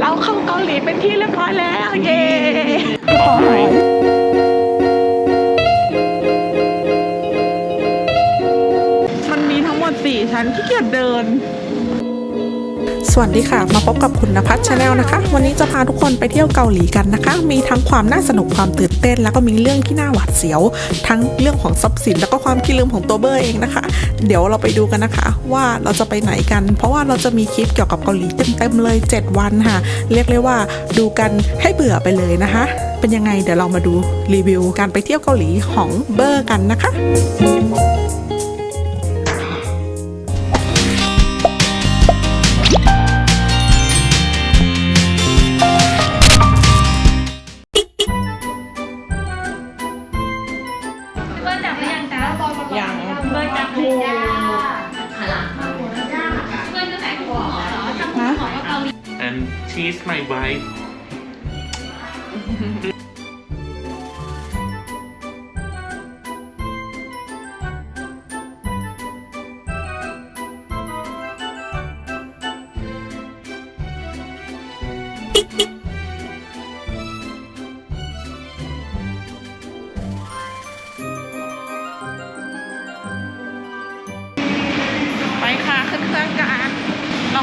เราเข้าเกาหลีเป็นที่เรียบร้อยแล้ว เย้ สวัสดีค่ะ มาพบกับคุณนภัสชาแนลนะคะ วันนี้จะพาทุกคนไปเที่ยวเกาหลีกันนะคะ มีทั้งความน่าสนุกความตื่นเต้น แล้วก็มีเรื่องที่น่าหวาดเสียว ทั้งเรื่องของทรัพย์สินแล้วก็ความขี้ลืมของตัวเบอร์เองนะคะ เดี๋ยวเราไปดูกันนะคะ ว่าเราจะไปไหนกัน เพราะว่าเราจะมีคลิปเกี่ยวกับเกาหลีเต็มๆเลย 7 วันค่ะ เรียกเลยว่าดูกันให้เบื่อไปเลยนะคะ เป็นยังไงเดี๋ยวเรามาดูรีวิวการไปเที่ยวเกาหลีของเบอร์กันนะคะ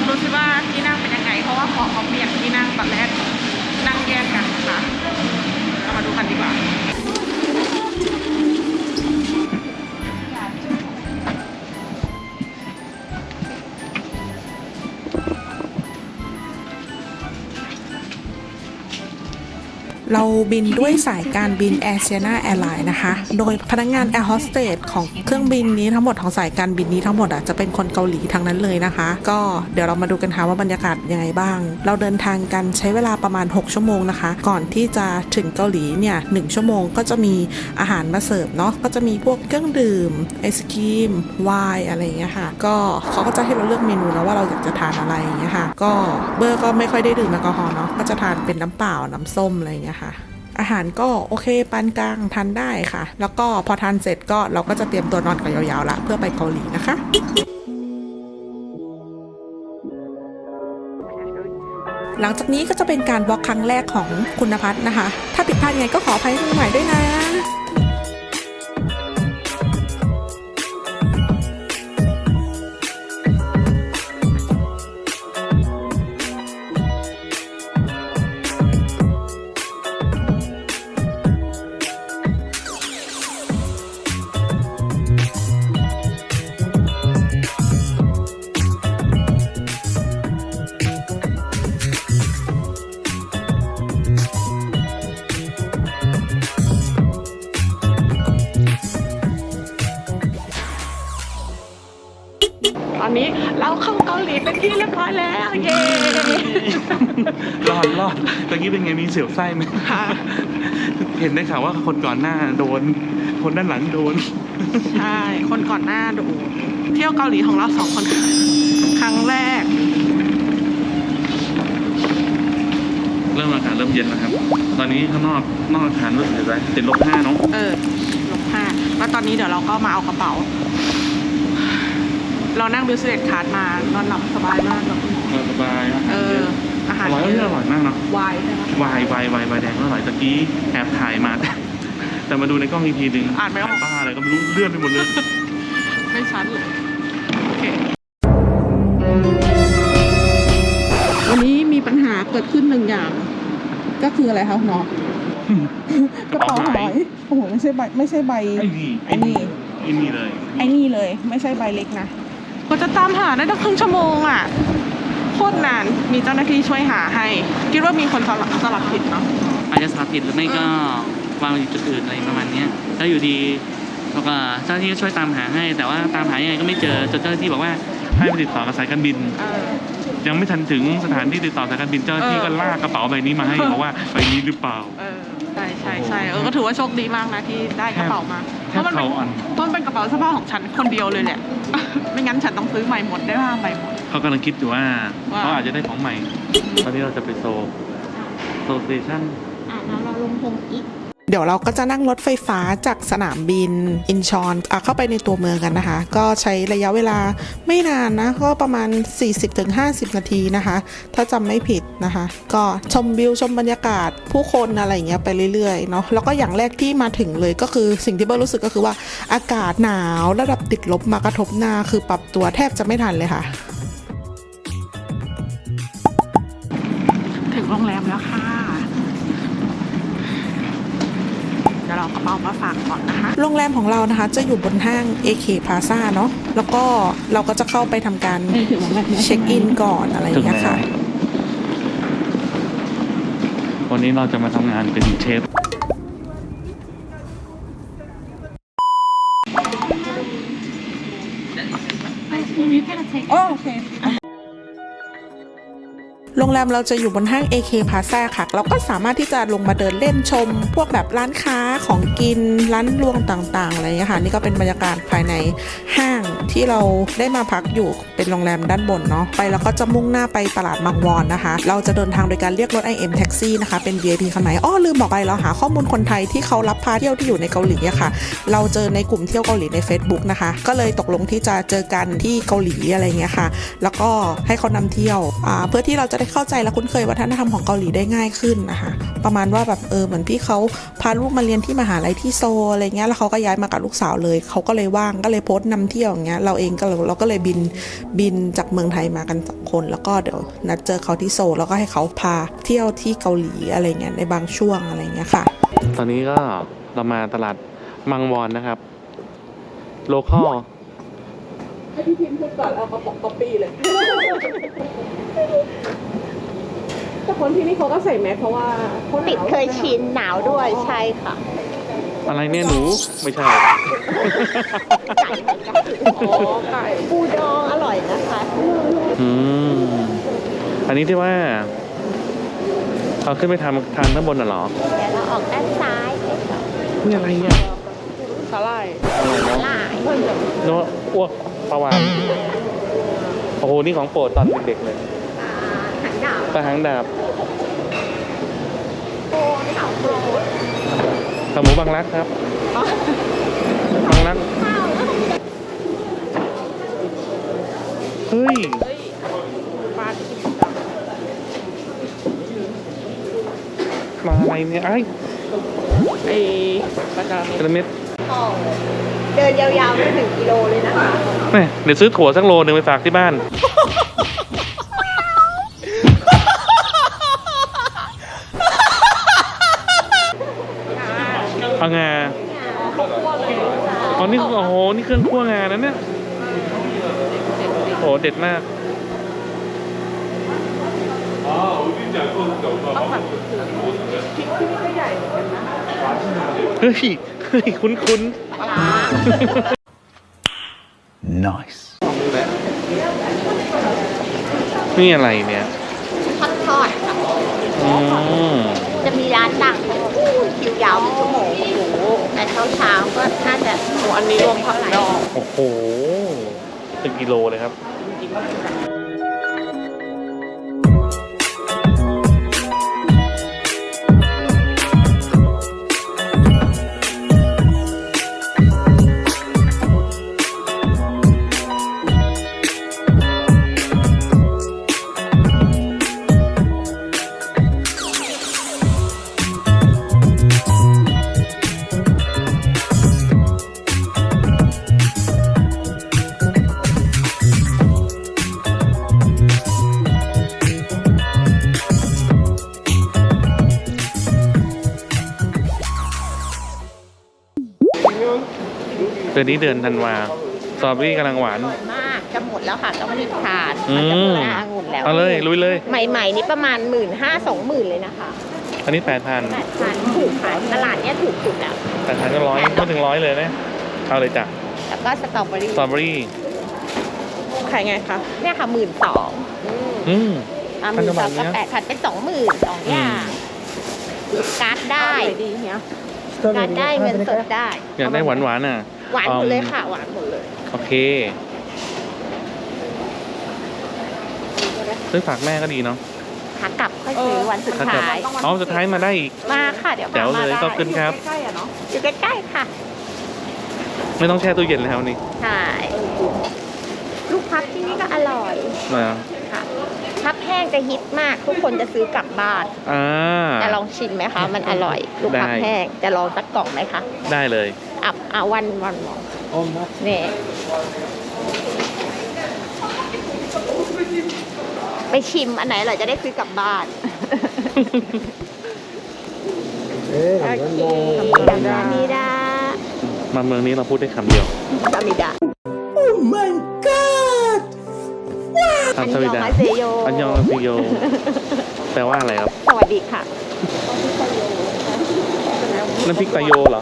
ดูซิว่าที่นั่งเป็นยังไง เพราะว่าขอเขาเปลี่ยนที่นั่งตอนแรกนั่งแยกกันนะคะเรามาดูกันดีกว่า เราบินด้วยสายการบินแอร์เซียนาแอร์ไลน์นะคะ โดยพนักงานแอร์โฮสเตสของเครื่องบินนี้ทั้งหมดของสายการบินนี้ทั้งหมดอะจะเป็นคนเกาหลีทั้งนั้นเลยนะคะ ก็เดี๋ยวเรามาดูกันค่ะว่าบรรยากาศยังไงบ้าง เราเดินทางกันใช้เวลาประมาณ 6 ชั่วโมงนะคะ ก่อนที่จะถึงเกาหลีเนี่ยหชั่วโมงก็จะมีอาหารมาเสิร์ฟเนาะก็จะมีพวกเครื่องดื่มไอศครีมไวน์อะไรอย่างเงี้ยค่ะ ก็เขาก็จะให้เราเลือกเมนูนะว่าเราอยากจะทานอะไรอย่างเงี้ยค่ะ ก็เบอร์ก็ไม่ค่อยได้ดื่มแอลกอฮอล์เนาะก็จะทานเป็นน้ำเปล่าน้ำส้มอะไรอย่างเงี้ยคะ อาหารก็โอเคปานกลางทานได้ค่ะ แล้วก็พอทานเสร็จก็เราก็จะเตรียมตัวนอนกันยาวๆละเพื่อไปเกาหลีนะคะหลังจากนี้ก็จะเป็นการวอล์กครั้งแรกของคุณพัฒน์นะคะ ถ้าผิดพลาดยังไงก็ขออภัยคุณใหม่ด้วยนะ อนนี้เราเข้าเกาหลีเป็นที่เรียบร้อยแล้วเย้รอดรอดตะกี้เป็นไงมีเสียวไส้ไหมค่ะเห็นได้ข่าวว่าคนก่อนหน้าโดน คนด้านหลังโดน ใช่ คนก่อนหน้าดูเที่ยวเกาหลีของเราสองคนครั้งแรก เริ่มอากาศเริ่มเย็นแล้วครับ ตอนนี้ข้างนอกนอกอาคารรู้สึกอะไรติดลบห้าเนาะเออลบห้าแล้วตอนนี้เดี๋ยวเราก็มาเอากระเป๋า เรานั่งบิวสเ e ตคาร์ดมานอนหลับสบายมากแบบเออสบายอาหารเออเยอะอาหารอร่อยเยเยอะอร่อยมากเนาะวายใช่ไหมวายวายวายวายแดงก็อร่อยตะกี้แอบถ่ายมาแต่แต่มาดูในกล้องอีกทีหนึ่งอ่านไม่ออกบ้าอะไรก็ไม่รู้เลื่อนไปหมดเลย ไม่ชัดเลยโอเควันนี้มีปัญหาเกิดขึ้นหนึ่งอย่าง ก็คืออะไรคะน้องกระเป๋าหายโอ้โหไม่ใช่ใบไม่ใช่ใบ ไอ้นี่ไอ้นี่ไอ้นี่เลย ไอ้นี่เลยไม่ใช่ใบเล็กนะ ก็จะตามหาได้ตั้งครึ่งชั่วโมงอะโคตรนานมีเจ้าหน้าที่ช่วยหาให้ คิดว่ามีคนสลับสลับผิดเนาะอาจจะสลับผิดหรือไม่ก็วางอยู่จุดอื่นอะไรประมาณนี้ยแล้วอยู่ดีแล้วก็เจ้าหน้าที่ก็ช่วยตามหาให้ แต่ว่าตามหายังไงก็ไม่เจอจนเจ้าหน้าที่บอกว่าให้ไปติดต่อกับสายการบิน ยังไม่ทันถึงสถานที่ติดต่อสายการบินเจ้าหน้าที่ก็ลากกระเป๋าใบนี้มาให้เออบอกว่าใบนี้หรือเปล่า ช่ใช่ใช่เออก็ถือว่าโชคดีมากนะที่ได้กระเป๋ามาแทบเพราะมันเป็นเข่าอ่อนเพราะมันเป็นกระเป๋าเสื้อผ้าของฉันคนเดียวเลยแหละ ไม่งั้นฉันต้องซื้อใหม่หมดได้ห้าใบหมดเขากำลังคิดอยู่ว่าว่าเขาอาจจะได้ของใหม่ ตอนนี้เราจะไปโซลโซลสเตชันอะแล้วเราลงพงอีก เดี๋ยวเราก็จะนั่งรถไฟฟ้าจากสนามบินอินชอนเข้าไปในตัวเมืองกันนะคะ ก็ใช้ระยะเวลาไม่นานนะก็ประมาณ 40-50 นาทีนะคะ ถ้าจำไม่ผิดนะคะ ก็ชมวิวชมบรรยากาศผู้คนอะไรอย่างเงี้ยไปเรื่อยๆเนาะแล้วก็อย่างแรกที่มาถึงเลยก็คือสิ่งที่เบิร์รู้สึกก็คือว่าอากาศหนาวระดับติดลบมากระทบหน้าคือปรับตัวแทบจะไม่ทันเลยค่ะ ถึงโรงแรมแล้วค่ะ เดี๋ ยวเรากระเป๋ามาฝากก่อนนะคะ โรงแรมของเรานะคะ จะอยู่บนห้าง AK Plaza เนาะแล้วก็เราก็จะเข้าไปทำการเช็คอินก่อนอะไรอย่างเงี้ยค่ะ วันนี้เราจะมาทำงานเป็นเชฟโรงแรมเราจะอยู่บนห้าง AK Plaza ค่ะ เราก็สามารถที่จะลงมาเดินเล่นชม พวกแบบร้านค้า ของกินร้านรวงต่างๆอะไรอย่างนี้ค่ะนี่ก็เป็นบรรยากาศภายในห้างที่เราได้มาพักอยู่เป็นโรงแรมด้านบนเนาะไปแล้วก็จะมุ่งหน้าไปตลาดบางวอนนะคะ เราจะเดินทางโดยการเรียกรถ IM Taxi นะคะเป็น VIP คันไหนอ้อลืมบอกไปเราหาข้อมูลคนไทยที่เขารับพาเที่ยวที่อยู่ในเกาหลีอะค่ะ เราเจอในกลุ่มเที่ยวเกาหลีใน Facebook นะคะ ก็เลยตกลงที่จะเจอกันที่เกาหลีอะไรเงี้ยค่ะ แล้วก็ให้เขานำเที่ยวเพื่อที่เราจะได้เข้าใจและคุ้นเคยวัฒนธรรมของเกาหลีได้ง่ายขึ้นนะคะ ประมาณว่าแบบเออเหมือนพี่เขาพาลูกมาเรียนที่มหาลัยที่โซลอะไรเงี้ยแล้วเขาก็ย้ายมากับลูกสาวเลยเขาก็เลยว่างก็เลยโพสต์นำเที่ยวอย่างเงี้ยเราเองก็เลยเราก็เลยบินบินจากเมืองไทยมากันสองคน แล้วก็เดี๋ยวนัดเจอเขาที่โซลแล้วก็ให้เขาพาเที่ยวที่เกาหลีอะไรเงี้ยในบางช่วงอะไรเงี้ยค่ะ ตอนนี้ก็เรามาตลาดมังวอนนะครับโลคอลให้พี่พิมพ์พูดก่อนเอากระป๋องก๊อปปี้เลย แต่คนที่นี่เขาก็ใส่แมสเพราะว่าเขาหนาวติดเคยชินหนาวด้วยใช่ค่ะ อะไรเนี่ยหนูไม่ใช่ อ๋อไก่ปูดองอร่อยนะคะ อืม อันนี้ที่ว่าเอาขึ้นไปทำทานข้างบนน่ะเหรอเดี๋ยวเราออกด้านซ้ายเลยค่ะนี่อะไรเนี่ยสาหร่ายอะไรหเนาะลายนึกว่าอ้วกปลาวานโอ้โห นี่ของโปรดตอนเด็กๆเลยหันดาว ปลาหางดาบโอ้นี่เขาโปรดขาหมูบางรักครับบางรักข้าวแล้วเฮ้ยปลาที่ปลาอะไรเนี่ยไอ้ไอ้ปลากระกระเม็ดของเดินยาวๆได้หนึ่งกิโลเลยนะคะแม่เดี๋ยวซื้อถั่วสักโลหนึ่งไปฝากที่บ้าน ปลางาอ๋อนี่โอ้โหนี่เครื่องคั่วงานะเนี่ยโอ้โหเด็ดมากเฮ้ยเฮ้ยคุ้นคุ้น Nice. ๆนี่อะไรเนี่ยทอดทอดค่ะอืมจะมีร้านดังอู้คิวยาวเป็นชั่วโมงโอ้โห แต่เช้าเช้าๆก็น่าจะโอ้อันนี้รวมผักดอง โอ้โหเป็นกิโลเลยครับ เดือนนี้เดือนธันวาสตรอเบอรี่กำลังหวาน อร่อยมากจะหมดแล้วค่ะต้องรีบทานอืมันจะหมมดหน้าองุ่นแล้วเอาเลยลุยเลย ใหม่ ๆ นี่ประมาณหมื่นห้าสองหมื่นเลยนะคะอันนี้แปดพันแปดพันถูกค่ะตลาดเนี้ยถูกสุดอะแปดพันก็ร้อยไม่ถึงร้อยเลยนะ เอาเลยจ้ะแล้วก็สตรอเบอรี่สตรอเบอรี่ขายไงคะเนี่ยค่ะหมื่นสองอืม อ่าหมื่นสองพันกว่าบาทก็เนี่ยแปดพันเป็นสองหมื่นสองอย่างการ์ดได้ดีเนี้ย การ์ดได้เงินสดได้อยากได้หวานหวานๆอะ หวานหมดเลยอืมค่ะ หวานหมดเลย โอเค ซื้อฝากแม่ก็ดีเนาะขากลับค่อยซื้อวันสุดถ้าเกิดท้ายอ๋อสุดท้ายมาได้อีก มาค่ะ เดี๋ยวแจ๋วพามาเลยได้ขอบคุณครับใกล้ๆอะเนาะ อยู่ใกล้ๆค่ะ ไม่ต้องแช่ตู้เย็นแล้วนี่ ใช่ ลูกพับที่นี่ก็อร่อยมาค่ะพับแห้ งจะฮิตมาก ทุกคนจะซื้อกลับบ้านอ่า จะลองชิมไหมคะ มันอร่อยลูกพับได้ แห้งจะลองสักกล่องไหมคะได้เลยอะอะวันวันมองนี่ไปชิมอันไหนเราจะได้ซื้อกลับบ้าน โอเคกามิดา มาเมืองนี้เราพูดได้คำเดียวกามิดาคำสวิดา อันยองอาเซโยอันยองอาเซโย แปลว่าอะไรครับ สวัสดีค่ะ น้ำพริกตะโยเหรอ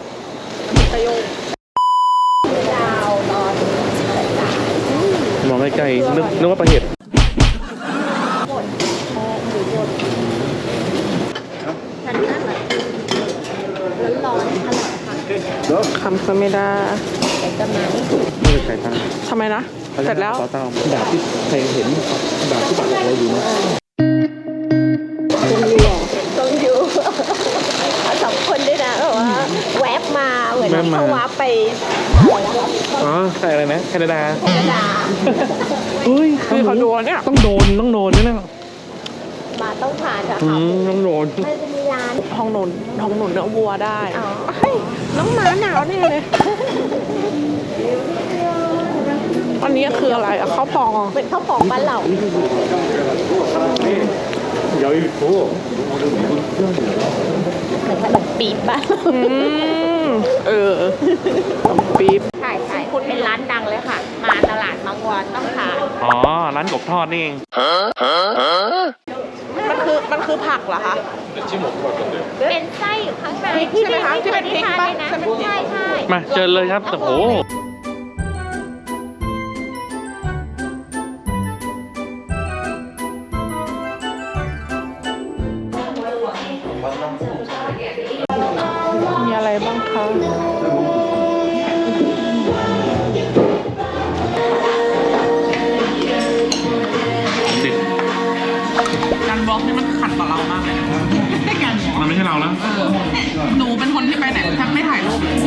ดาวนอนมองใกล้ๆนึกนึกว่าปลาเห็ดฉันนั่นแหละร้อนๆอร่อยค่ะคำสมิดาใส่กระมังนี่คือไข่ตั้งทำไมนะ เสร็จแล้ว ต่อเต้าดาบที่ใครเห็นดาบที่ปักเราอยู่นะตรงอยู่เอาสองคนด้วยนะแบบว่าแวบมาเหมือนเขาวับไปอะไรนะคะอ๋อใครอะไรนะแคนาดาแคนาดาเฮ้ยคือเขาดูเนี่ยต้องโดนต้องโดนแน่มาต้องทานค่ะๆอืมต้องโดนมันจะมีร้านห้องหนุนห้องหนุนเนื้อวัวได้ อ๋อเฮ้ยน้องหมาหนาวแน่เลย อันนี้คืออะไรอะข้าวพองเหรอเหมือนข้าวของบ้านเรายอยโอ้เหมือนขนมปี๊บบ้านเราอืมเออขนมปี๊บใช่ใช่เป็นร้านดังเลยค่ะ มาตลาดมังวอนต้องทานอ๋อ ร้านกบทอดนี่เองมันคือมันคือผักเหรอคะ เป็นไส้อยู่ข้างในพริกใช่ไหมคะที่เป็นพริกปะใช่ใช่ใช่มาเจอเลยครับโอ้โห ที่ไปไหนแทบไม่ถ่ายรูปเลย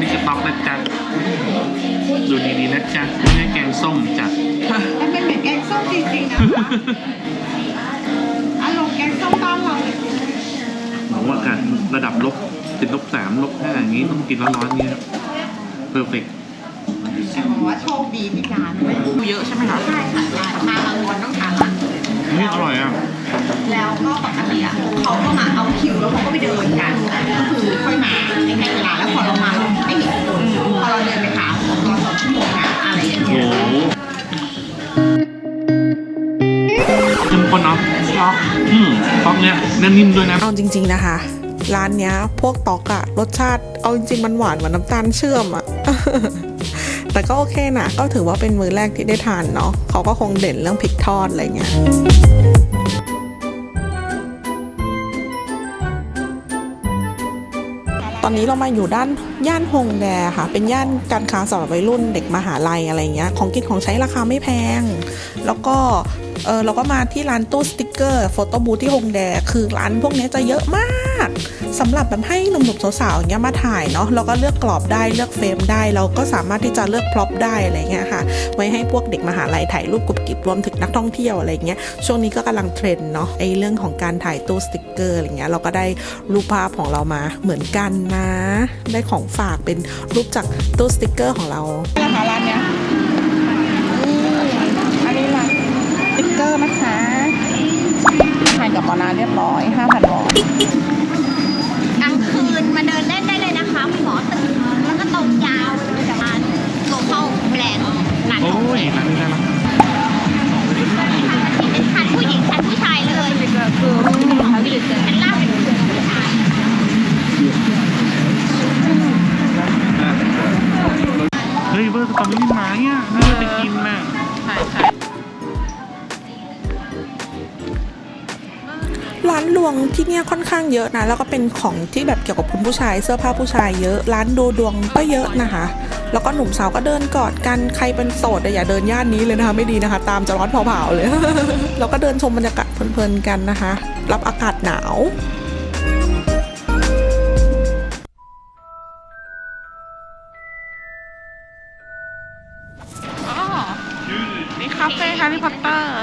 นี่คือต๊อกนะจ๊ะดูดีๆนะจ๊ะไม่ใช่แกงส้มจ้ะมันเป็นเหมือนแกงส้มจริงๆนะอารมณ์แกงส้มบ้านเราเลยหวังว่าอากาศระดับลบติดลบสามลบห้าอย่างนี้ต้องกินร้อนๆเนี่ยเพอร์เฟก แต่บอกว่าโชคดีที่ร้านไม่ดูเยอะใช่ไหมคะใช่ค่ะร้านมาบางวันต้องทานร้านอื่นนี่อร่อยอะ แล้วก็ปกติอะเขาก็มาเอาคิวแล้วเขาก็ไปเดินกันก็คือค่อยมาในแค่เวลาแล้วพอเรามาเราไม่เห็นคนพอเราเดินไปหาของตอนสองชั่วโมงนะอะไรอย่างโอ้เงี้ยโหเข้มข้นเนาะช็อกอืมต๊อกเนี้ยแน่นนิ่มด้วยนะเอาจริง ๆ นะคะร้านเนี้ย พวกตอกอะรสชาติเอาจริงๆมันหวานเหมือนน้ำตาลเชื่อมอะ แต่ก็โอเคนะ ก็ถือว่าเป็นมื้อแรกที่ได้ทานเนาะเขาก็คงเด่นเรื่องพริกทอดอะไรเงี้ยตอนนี้เรามาอยู่ด้านย่านฮงแดค่ะ เป็นย่านการค้าสำหรับวัยรุ่นเด็กมหาลัยอะไรเงี้ย ของกินของใช้ราคาไม่แพง แล้วก็เออเราก็มาที่ร้านตู้สติกเกอร์โฟโต้บูธที่ฮงแดคือร้านพวกนี้จะเยอะมาก สำหรับแบบให้หนุ่มๆสาวๆอย่างเงี้ยมาถ่ายเนาะเราก็เลือกกรอบได้เลือกเฟรมได้ เราก็สามารถที่จะเลือกพร็อพได้อะไรเงี้ยค่ะ ไว้ให้พวกเด็กมหาลัยถ่ายรูปกรุบกริบรวมถึงนักท่องเที่ยวอะไรเงี้ยช่วงนี้ก็กำลังเทรนเนาะไอเรื่องของการถ่ายตู้สติกเกอร์อะไรเงี้ยเราก็ได้รูปภาพของเรามาเหมือนกันนะ ได้ของฝากเป็นรูปจากตู้สติกเกอร์ของเราราคาร้านเนี้ยอันนี้ร้านสติ๊กเกอร์นะคะทานกับปอนาเรียบร้อย5,000วอน โอ้ยร้านนี้น่ารักเป็นคันผู้หญิงคันผู้ชายเลยคือเขาอยู่เป็นล่างเป็นผู้ชาย เฮ้ยเบอร์สตรอเบอรี่ม้อ่ ที่เนี่ยค่อนข้างเยอะนะ แล้วก็เป็นของที่แบบเกี่ยวกับคุณผู้ชาย เสื้อผ้าผู้ชายเยอะ ร้านดูดวงก็เยอะนะคะ แล้วก็หนุ่มสาวก็เดินกอดกัน ใครเป็นโสดอย่าเดินย่านนี้เลยนะคะ ไม่ดีนะคะ ตามจะร้อนเผาๆเลย แล้วก็เดินชมบรรยากาศเพลินๆกันนะคะ รับอากาศหนาวนี่คาเฟ่แฮร์รี่พอตเตอร์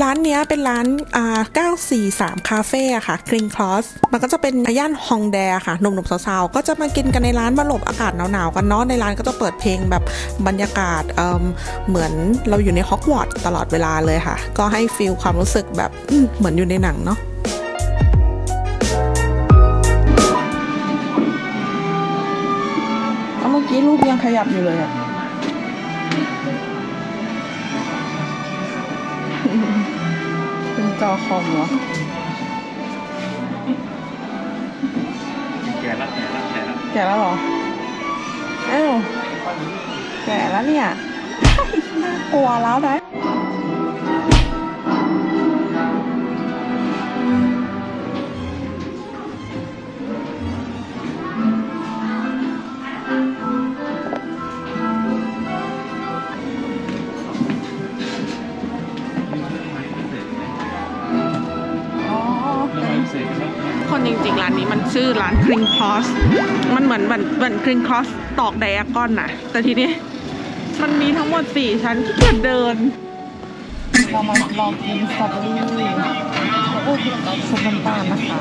ร้านเนี้ยเป็นร้านอ่า943 คาเฟ่ค่ะ Green Cross มันก็จะเป็นย่านฮองแดค่ะหนุ่มๆสาวๆก็จะมากินกันในร้านมาหลบอากาศหนาวๆกันเนาะในร้านก็จะเปิดเพลงแบบบรรยากาศเอิ่มเหมือนเราอยู่ในฮอกวอตส์ตลอดเวลาเลยค่ะ ก็ให้ฟีลความรู้สึกแบบเหมือนอยู่ในหนังเนาะเมื่อกี้รูปยังขยับอยู่เลยอะ จอคอมเหรอแก่ละแก่ละแก่ละแก่แล้วเหรออ้าวแก่แล้วเนี่ย น่ากลัวแล้วนะ ชื่อร้าน Green Cross มันเหมือนเหมือนเหมือน Green Cross ตอกไดอะกอนน่ะ แต่ทีนี้มันมีทั้งหมด 4 ชั้นที่เกียจเดิน เรามาลองกินสตรอเบอรี่โอ้ยซุปน้ำตาลนะคะ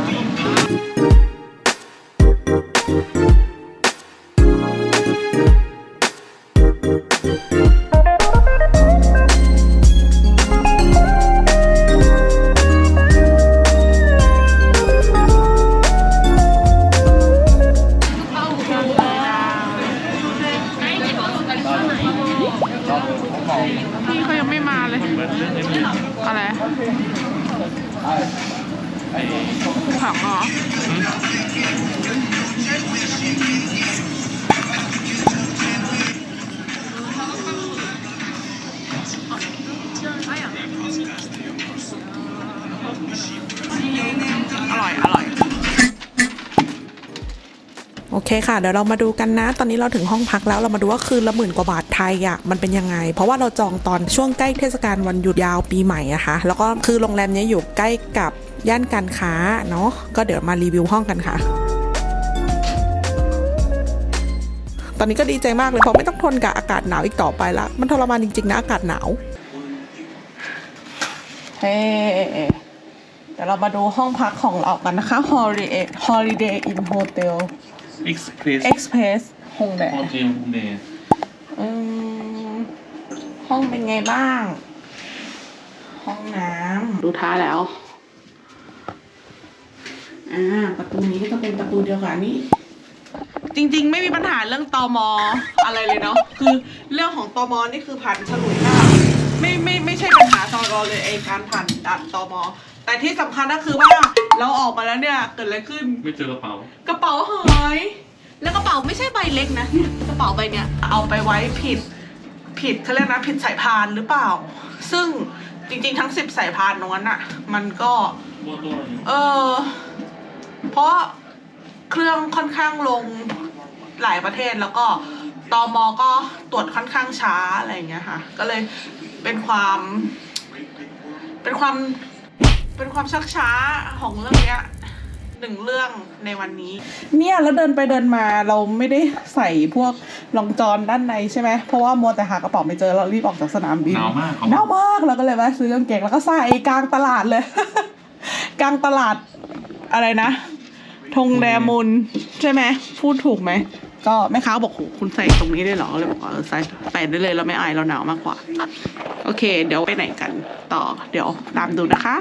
มาเลยเหมือนเรื่องไอ้นี่อะไรไอ้ผักเหรออ เคค่ะ เดี๋ยวเรามาดูกันนะ ตอนนี้เราถึงห้องพักแล้วเรามาดูว่าคืนละหมื่นกว่าบาทไทยอะมันเป็นยังไง เพราะว่าเราจองตอนช่วงใกล้เทศกาลวันหยุดยาวปีใหม่อะคะแล้วก็คือโรงแรมนี้อยู่ใกล้กับย่านการค้าเนาะก็เดี๋ยวมารีวิวห้องกันค่ะตอนนี้ก็ดีใจมากเลยเพราะไม่ต้องทนกับอากาศหนาวอีกต่อไปละมันทรมานจริงๆนะอากาศหนาวเฮ้เดี๋ยวเรามาดูห้องพักของเรากันนะคะ Holiday Holiday Inn Hotel เอ็กซ์เพรส Express ฮงแดโฮเทลเดย์อืมห้องเป็นไงบ้าง ห้องน้ำดูท้าแล้ว อ่า ประตูนี้ก็จะเป็นประตูเดียวกับอันนี้ จริงๆ ไม่มีปัญหาเรื่องตอมอ อะไรเลยเนาะ คือเรื่องของตอมอนี่คือผ่านฉลุยหน้าไม่ไม่ไม่ใช่ปัญหาตอรอเลยไอการผ่านด่านตอมอ แต่ที่สำคัญก็คือว่าเราออกมาแล้วเนี่ยเกิดอะไรขึ้น ไม่เจอกระเป๋า กระเป๋าหาย แล้วกระเป๋าไม่ใช่ใบเล็กนะเนี่ยกระเป๋าใบเนี้ยเอาไปไว้ผิด ผิดเขาเรียกนะผิดสายพานหรือเปล่า ซึ่งจริงๆทั้งสิบสายพานตรงนั้นอะมันก็ตัวตัวอยู่เออเพราะเครื่องค่อนข้างลงหลายประเทศแล้วก็ตอมอก็ตรวจค่อนข้างช้าอะไรอย่างเงี้ยค่ะ ก็เลยเป็นความ เป็นความ เป็นความชักช้าของเรื่องเนี้ยหนึ่งเรื่องในวันนี้ เนี่ยแล้วเดินไปเดินมาเราไม่ได้ใส่พวกรองจอนด้านในใช่ไหมเพราะว่ามัวแต่หากระเป๋าไม่เจอเรารีบออกจากสนามบินหนาวมากหนาวมากเราก็เลยแวะซื้อกางเกงแล้วก็ใส่กลางตลาดเลย กลางตลาดอะไรนะธงแดมุนใช่ไหมพูดถูกไหมก็แม่ค้าบอกโหคุณใส่ตรงนี้ได้เหรอเลยบอกว่าเออใส่ใส่ได้เลยเราไม่อายเราหนาวมากกว่า โอเค เดี๋ยวไปไหนกันต่อเดี๋ยวตามดูนะคะ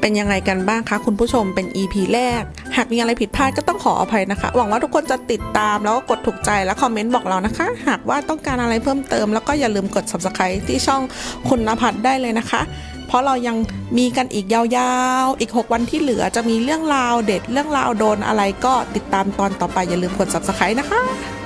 เป็นยังไงกันบ้างคะคุณผู้ชมเป็น EP แรก หากมีอะไรผิดพลาดก็ต้องขออภัยนะคะ หวังว่าทุกคนจะติดตามแล้วก็กดถูกใจและคอมเมนต์บอกเรานะคะ หากว่าต้องการอะไรเพิ่มเติม แล้วก็อย่าลืมกด subscribe ที่ช่องคุณนภัทรได้เลยนะคะ เพราะเรายังมีกันอีกยาวๆ อีก 6 วันที่เหลือจะมีเรื่องราวเด็ดเรื่องราวโดนอะไรก็ติดตามตอนต่อไปอย่าลืมกด subscribe นะคะ